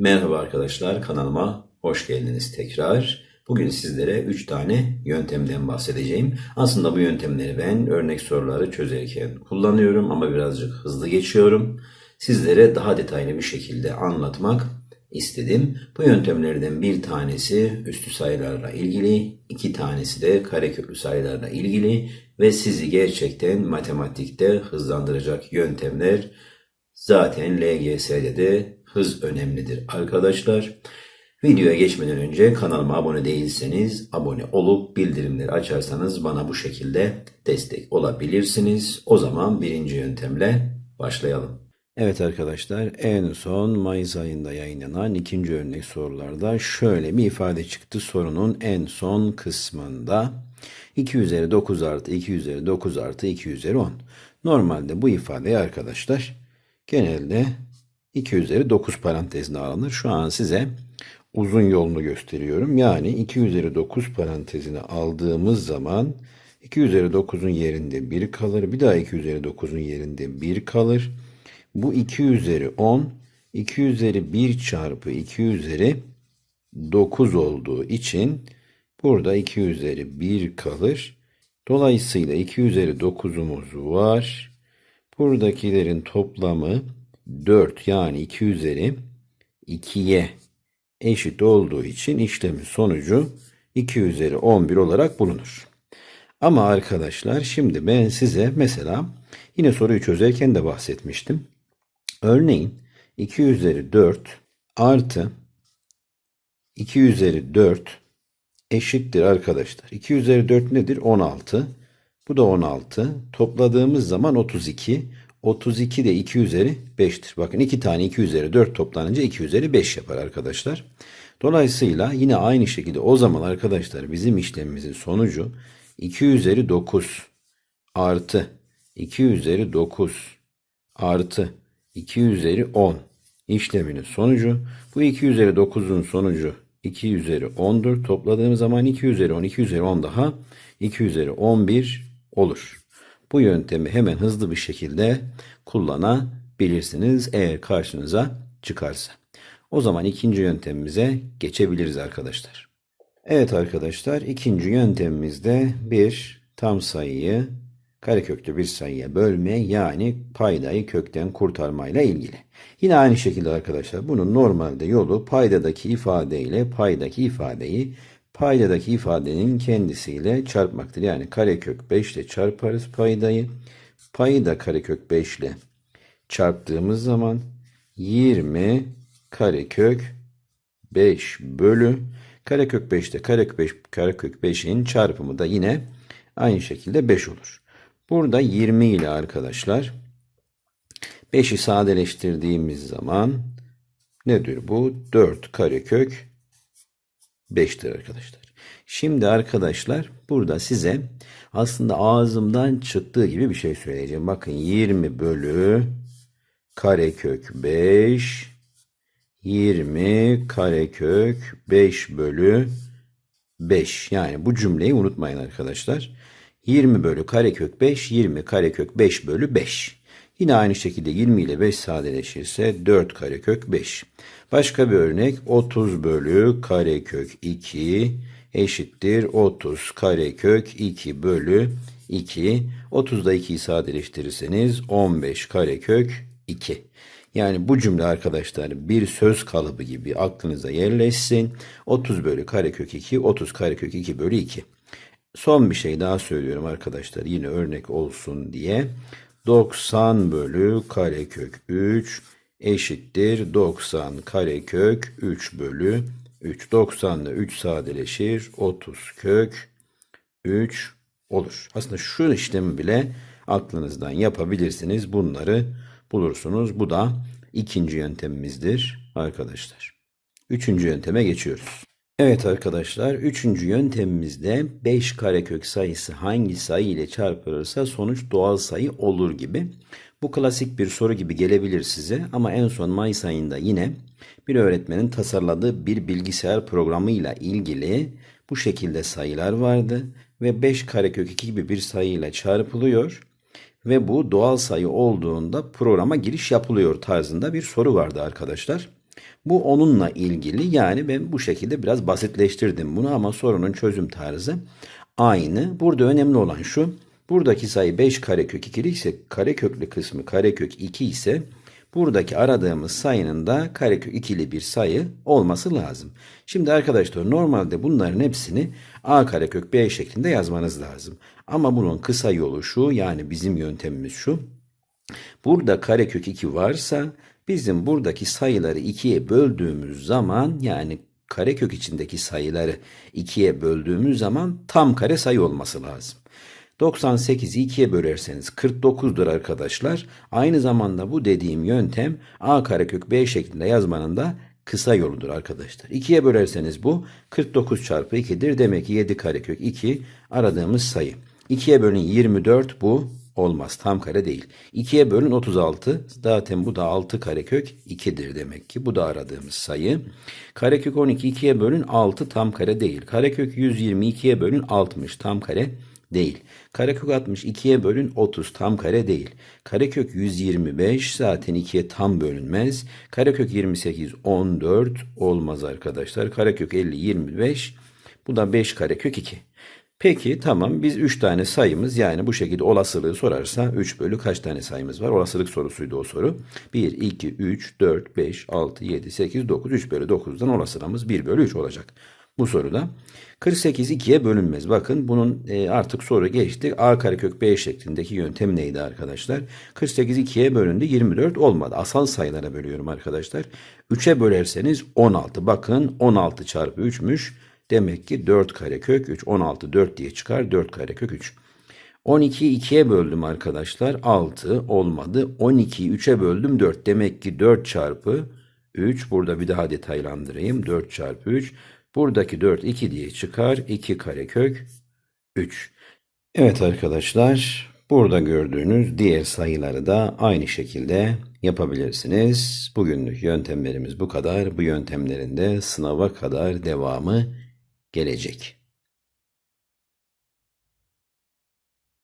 Merhaba arkadaşlar kanalıma hoş geldiniz tekrar. Bugün sizlere 3 tane yöntemden bahsedeceğim. Aslında bu yöntemleri ben örnek soruları çözerken kullanıyorum ama birazcık hızlı geçiyorum. Sizlere daha detaylı bir şekilde anlatmak istedim. Bu yöntemlerden bir tanesi üstü sayılarla ilgili, iki tanesi de kareköklü sayılarla ilgili ve sizi gerçekten matematikte hızlandıracak yöntemler. Zaten LGS'de de hız önemlidir arkadaşlar. Videoya geçmeden önce kanalıma abone değilseniz abone olup bildirimleri açarsanız bana bu şekilde destek olabilirsiniz. O zaman birinci yöntemle başlayalım. Evet arkadaşlar en son Mayıs ayında yayınlanan ikinci örnek sorularda şöyle bir ifade çıktı sorunun en son kısmında. 2 üzeri 9 artı 2 üzeri 9 artı 2 üzeri 10. Normalde bu ifadeyi arkadaşlar genelde 2 üzeri 9 parantezine alınır. Şu an size uzun yolunu gösteriyorum. Yani 2 üzeri 9 parantezine aldığımız zaman 2 üzeri 9'un yerinde 1 kalır. Bir daha 2 üzeri 9'un yerinde 1 kalır. Bu 2 üzeri 10, 2 üzeri 1 çarpı 2 üzeri 9 olduğu için burada 2 üzeri 1 kalır. Dolayısıyla 2 üzeri 9'umuz var. Buradakilerin toplamı 4 yani 2 üzeri 2'ye eşit olduğu için işlemin sonucu 2 üzeri 11 olarak bulunur. Ama arkadaşlar şimdi ben size mesela yine soruyu çözerken de bahsetmiştim. Örneğin 2 üzeri 4 artı 2 üzeri 4 eşittir arkadaşlar. 2 üzeri 4 nedir? 16. Bu da 16. Topladığımız zaman 32. 32 de 2 üzeri 5'tir. Bakın 2 tane 2 üzeri 4 toplanınca 2 üzeri 5 yapar arkadaşlar. Dolayısıyla yine aynı şekilde o zaman arkadaşlar bizim işlemimizin sonucu 2 üzeri 9 artı 2 üzeri 9 artı 2 üzeri 10 işleminin sonucu bu 2 üzeri 9'un sonucu 2 üzeri 10'dur. Topladığımız zaman 2 üzeri 10, 2 üzeri 10 daha 2 üzeri 11 olur. Bu yöntemi hemen hızlı bir şekilde kullanabilirsiniz eğer karşınıza çıkarsa. O zaman ikinci yöntemimize geçebiliriz arkadaşlar. Evet arkadaşlar ikinci yöntemimizde bir tam sayıyı kareköklü bir sayıya bölme yani paydayı kökten kurtarmayla ilgili. Yine aynı şekilde arkadaşlar bunun normalde yolu paydadaki ifade ile paydaki ifadeyi paydadaki ifadenin kendisiyle çarpmaktır. Yani karekök 5 ile çarparız paydayı. Payı da karekök 5 ile çarptığımız zaman 20 karekök 5 bölü karekök 5'te karekök 5 karekök 5'in çarpımı da yine aynı şekilde 5 olur. Burada 20 ile arkadaşlar 5'i sadeleştirdiğimiz zaman nedir bu? 4 karekök 5'tir arkadaşlar. Şimdi arkadaşlar burada size aslında ağzımdan çıktığı gibi bir şey söyleyeceğim. Bakın 20 bölü karekök 5 20 karekök 5 bölü 5. Yani bu cümleyi unutmayın arkadaşlar. 20 bölü karekök 5 20 karekök 5 bölü 5. Yine aynı şekilde 20 ile 5 sadeleşirse 4 karekök 5. Başka bir örnek 30 bölü karekök 2 eşittir 30 karekök 2 bölü 2. 30'da 2'yi sadeleştirirseniz 15 karekök 2. Yani bu cümle arkadaşlar bir söz kalıbı gibi aklınıza yerleşsin. 30 bölü karekök 2, 30 karekök 2 bölü 2. Son bir şey daha söylüyorum arkadaşlar yine örnek olsun diye. 90 bölü karekök 3 eşittir 90 karekök 3 bölü 3. 90 ile 3 sadeleşir 30 kök 3 olur. Aslında şu işlemi bile aklınızdan yapabilirsiniz. Bunları bulursunuz. Bu da ikinci yöntemimizdir arkadaşlar. Üçüncü yönteme geçiyoruz. Evet arkadaşlar, üçüncü yöntemimizde 5 karekök sayısı hangi sayı ile çarpılırsa sonuç doğal sayı olur gibi. Bu klasik bir soru gibi gelebilir size ama en son Mayıs ayında yine bir öğretmenin tasarladığı bir bilgisayar programıyla ilgili bu şekilde sayılar vardı ve 5 karekök 2 gibi bir sayıyla çarpılıyor ve bu doğal sayı olduğunda programa giriş yapılıyor tarzında bir soru vardı arkadaşlar. Bu onunla ilgili yani ben bu şekilde biraz basitleştirdim bunu ama sorunun çözüm tarzı aynı. Burada önemli olan şu. Buradaki sayı 5 karekök 2'li ise kareköklü kısmı karekök 2 ise buradaki aradığımız sayının da karekök ikili bir sayı olması lazım. Şimdi arkadaşlar normalde bunların hepsini a karekök b şeklinde yazmanız lazım. Ama bunun kısa yolu şu yani bizim yöntemimiz şu. Burada karekök 2 varsa bizim buradaki sayıları 2'ye böldüğümüz zaman yani karekök içindeki sayıları 2'ye böldüğümüz zaman tam kare sayı olması lazım. 98'i 2'ye bölerseniz 49'dur arkadaşlar. Aynı zamanda bu dediğim yöntem a karekök b şeklinde yazmanın da kısa yoludur arkadaşlar. 2'ye bölerseniz bu 49 çarpı 2'dir. Demek ki 7 karekök 2 aradığımız sayı. 2'ye bölün 24 bu olmaz. Tam kare değil. 2'ye bölün 36. Zaten bu da 6 karekök 2'dir demek ki. Bu da aradığımız sayı. Karekök 12 2'ye bölün 6 tam kare değil. Karekök 120 2'ye bölün 60 tam kare değil. Karekök 60 2'ye bölün 30 tam kare değil. Karekök 125 zaten 2'ye tam bölünmez. Karekök 28 14 olmaz arkadaşlar. Karekök 50 25 bu da 5 karekök 2. Peki tamam biz 3 tane sayımız yani bu şekilde olasılığı sorarsa 3 bölü kaç tane sayımız var? Olasılık sorusuydu o soru. 1, 2, 3, 4, 5, 6, 7, 8, 9, 3 bölü 9'dan olasılığımız 1 bölü 3 olacak. Bu soruda 48 2'ye bölünmez. Bakın bunun e, artık soru geçti. A karekök B şeklindeki yöntem neydi arkadaşlar? 48 2'ye bölündü 24 olmadı. Asal sayılara bölüyorum arkadaşlar. 3'e bölerseniz 16. Bakın 16 çarpı 3'müş. Demek ki 4 karekök 3. 16 4 diye çıkar. 4 karekök 3. 12'yi 2'ye böldüm arkadaşlar. 6 olmadı. 12'yi 3'e böldüm 4. Demek ki 4 çarpı 3. Burada bir daha detaylandırayım. 4 çarpı 3. Buradaki 4 2 diye çıkar. 2 karekök 3. Evet arkadaşlar. Burada gördüğünüz diğer sayıları da aynı şekilde yapabilirsiniz. Bugünlük yöntemlerimiz bu kadar. Bu yöntemlerin de sınava kadar devamı gelecek.